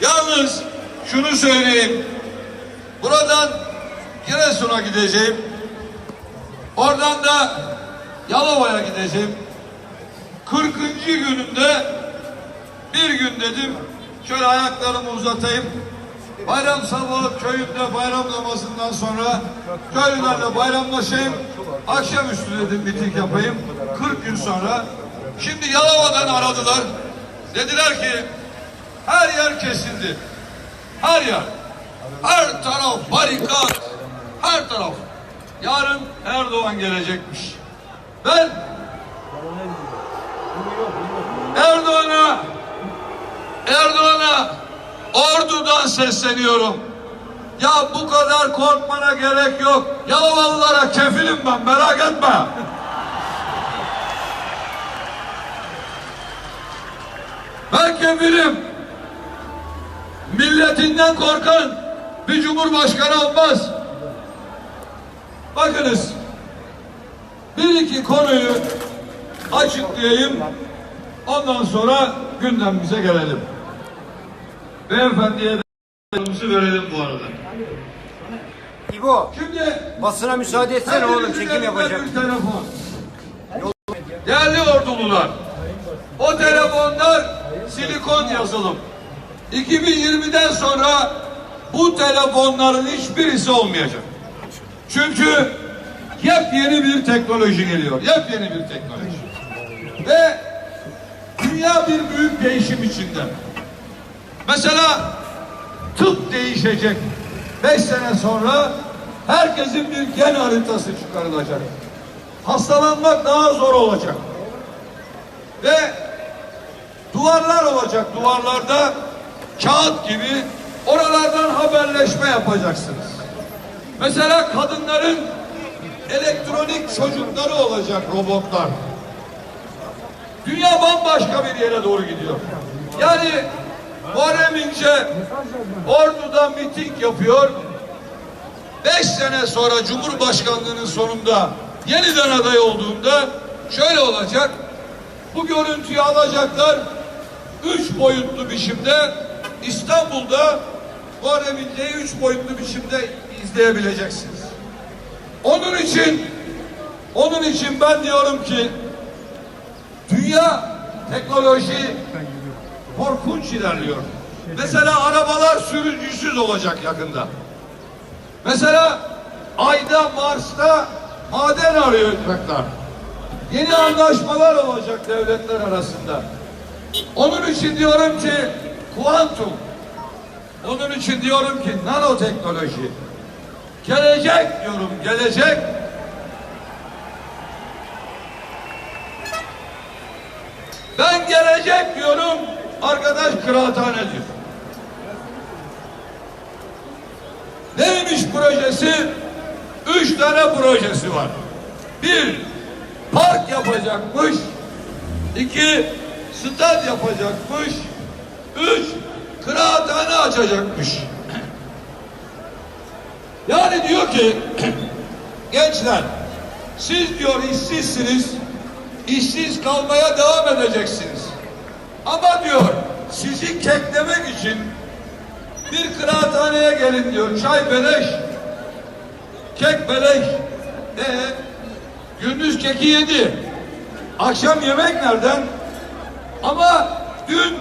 Yalnız şunu söyleyeyim. Buradan Giresun'a gideceğim. Oradan da Yalova'ya gideceğim. 40. gününde bir gün dedim şöyle ayaklarımı uzatayım. Bayram sabahı köyümde bayram namazından sonra köylülerle bayramlaşayım. Akşamüstü dedim miting yapayım. 40 gün sonra. Şimdi Yalova'dan aradılar. Dediler ki her yer kesildi. Her yer. Her taraf barikat. Her taraf. Yarın Erdoğan gelecekmiş. Ben Erdoğan'a Erdoğan'a ordudan sesleniyorum. Ya bu kadar korkmana gerek yok. Yalovalılara kefilim ben merak etme. Ben kefilim. Milletinden korkan bir cumhurbaşkanı olmaz. Bakınız. Bir iki konuyu açıklayayım. Ondan sonra gündemimize gelelim. Beyefendiye de verelim bu arada. İbo, Şimdi basına müsaade etsene oğlum, çekim yapacak. bir telefon. Değerli ordulular, o telefonlar silikon yazılım. 2020'den sonra bu telefonların hiçbirisi olmayacak. Çünkü yepyeni bir teknoloji geliyor. Yepyeni bir teknoloji. Ve dünya bir büyük değişim içinde. Mesela tıp değişecek. Beş sene sonra herkesin bir gen haritası çıkarılacak. Hastalanmak daha zor olacak. Ve duvarlar olacak. Duvarlarda kağıt gibi oralardan haberleşme yapacaksınız. Mesela kadınların elektronik çocukları olacak robotlar. Dünya bambaşka bir yere doğru gidiyor. Yani Muharrem İnce Ordu'da miting yapıyor. Beş sene sonra Cumhurbaşkanlığının sonunda yeniden aday olduğunda şöyle olacak. Bu görüntüyü alacaklar. Üç boyutlu biçimde İstanbul'da Muharrem İnce'yi üç boyutlu biçimde izleyebileceksiniz. Onun için onun için ben diyorum ki dünya teknoloji korkunç ilerliyor. Mesela arabalar sürücüsüz olacak yakında. Mesela Ay'da, Mars'ta maden arayacaklar. Yeni anlaşmalar olacak devletler arasında. Onun için diyorum ki kuantum. Onun için diyorum ki nanoteknoloji. Gelecek diyorum, gelecek. Ben gelecek diyorum, arkadaş kıraathanedir. Neymiş projesi? Üç tane projesi var. Bir, park yapacakmış. İki, stat yapacakmış. Üç, kıraathane açacakmış. Yani diyor ki, gençler, siz diyor işsizsiniz, işsiz kalmaya devam edeceksiniz. Ama diyor, sizi keklemek için bir kıraathaneye gelin diyor. Çay beleş. Kek beleş. Ee, gündüz keki yedi. Akşam yemek nereden? Ama dün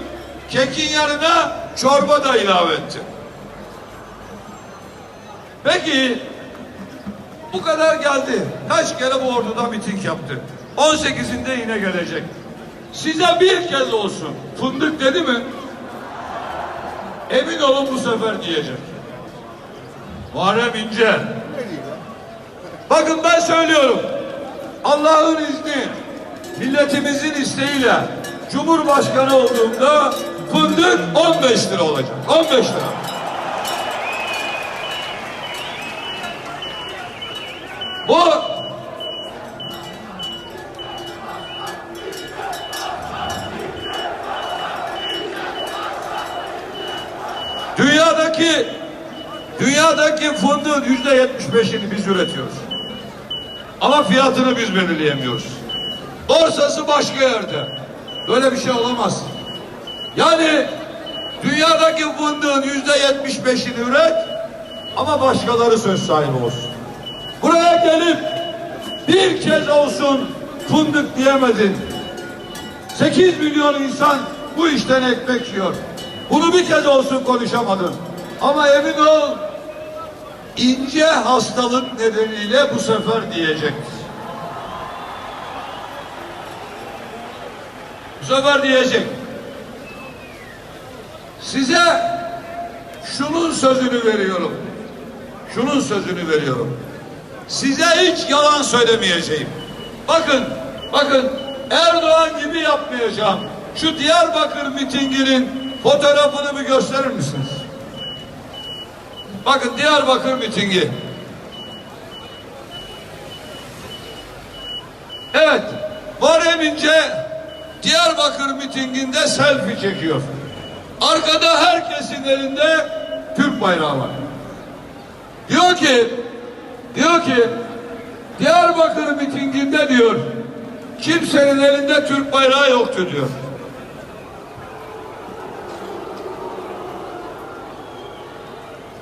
kekin yanına çorba da ilave etti. Peki bu kadar geldi. Kaç kere bu orduda miting yaptı? 18'inde yine gelecek. Size bir kez olsun fındık dedi mi? Emin olun bu sefer diyecek. Muharrem İnce. Bakın ben söylüyorum. Allah'ın izni, milletimizin isteğiyle Cumhurbaşkanı olduğumda fındık 15 lira olacak. 15 lira. Bu Dünyadaki dünyadaki fındığın yüzde yetmiş beşini biz üretiyoruz. Ama fiyatını biz belirleyemiyoruz. Borsası başka yerde. Böyle bir şey olamaz. Yani Dünyadaki fındığın yüzde yetmiş beşini üret ama başkaları söz sahibi olsun. Buraya gelip bir kez olsun fındık diyemedin. 8 milyon insan bu işten ekmek yiyor. Bunu bir kez olsun konuşamadın. Ama emin ol ince hastalık nedeniyle bu sefer diyecektir. Bu sefer diyecek. Size şunun sözünü veriyorum. Şunun sözünü veriyorum. Size hiç yalan söylemeyeceğim. Bakın, bakın Erdoğan gibi yapmayacağım. Şu Diyarbakır mitinginin fotoğrafını bir gösterir misiniz? Bakın Diyarbakır mitingi. Evet, Muharrem İnce Diyarbakır mitinginde selfie çekiyor. Arkada herkesin elinde Türk bayrağı var. Diyor ki, diyor ki Diyarbakır mitinginde diyor kimsenin elinde Türk bayrağı yoktu diyor.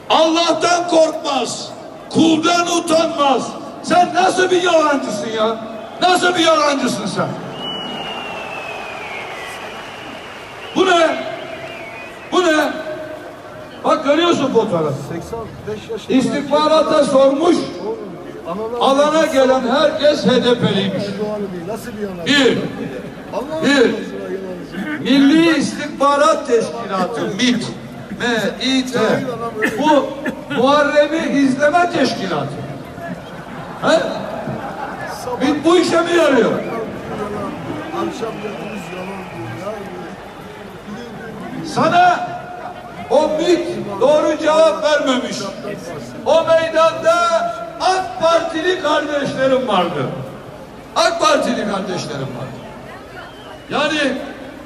Allah'tan korkmaz, kuldan utanmaz. Sen nasıl bir yalancısın ya? Nasıl bir yalancısın sen? Bu ne? Bu ne? Bak görüyorsun fotoğrafı. 85 yaşında. İstihbarata sormuş, alana gelen herkes HDP'liymiş. Bir? Bir. Milli İstihbarat Teşkilatı MİT, M-İ-T. Bu Muharrem'i izleme teşkilatı. He? MİT bu işe mi yarıyor? Sana MİT doğru cevap vermemiş. O meydanda AK Partili kardeşlerim vardı. AK Partili kardeşlerim vardı. Yani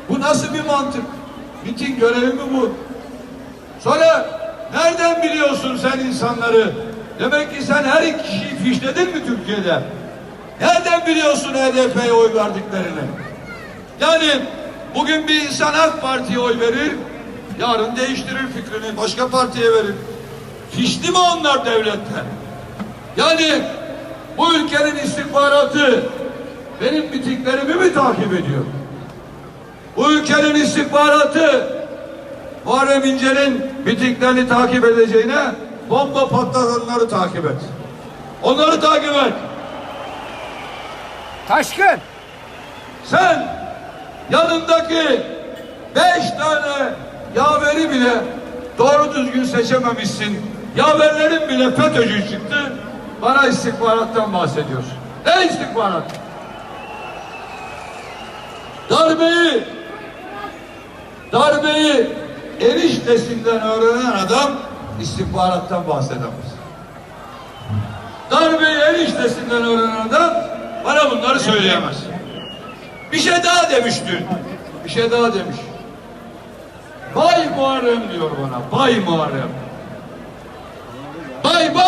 bu nasıl bir mantık? MİT'in görevi mi bu? Sonra nereden biliyorsun sen insanları? Demek ki sen her iki kişiyi fişledin mi Türkiye'de? Nereden biliyorsun HDP'ye oy verdiklerini? Yani bugün bir insan AK Parti'ye oy verir, yarın değiştirir fikrini, başka partiye verir. Fişli mi onlar devlette? Yani bu ülkenin istihbaratı benim bitiklerimi mi takip ediyor? Bu ülkenin istihbaratı Muharrem İnce'nin bitiklerini takip edeceğine bomba patlatanları takip et. Onları takip et. Taşkın. Sen yanındaki beş tane yaveri bile doğru düzgün seçememişsin. Yaverlerin bile FETÖ'cü çıktı. Bana istihbarattan bahsediyorsun. Ne istihbarat? Darbeyi darbeyi eniştesinden öğrenen adam istihbarattan bahsedemez. Darbeyi eniştesinden öğrenen adam bana bunları söyleyemez. Bir şey daha demiş dün. Bir şey daha demiş. Bay Muharrem diyor bana. Bay Muharrem. Bay bay.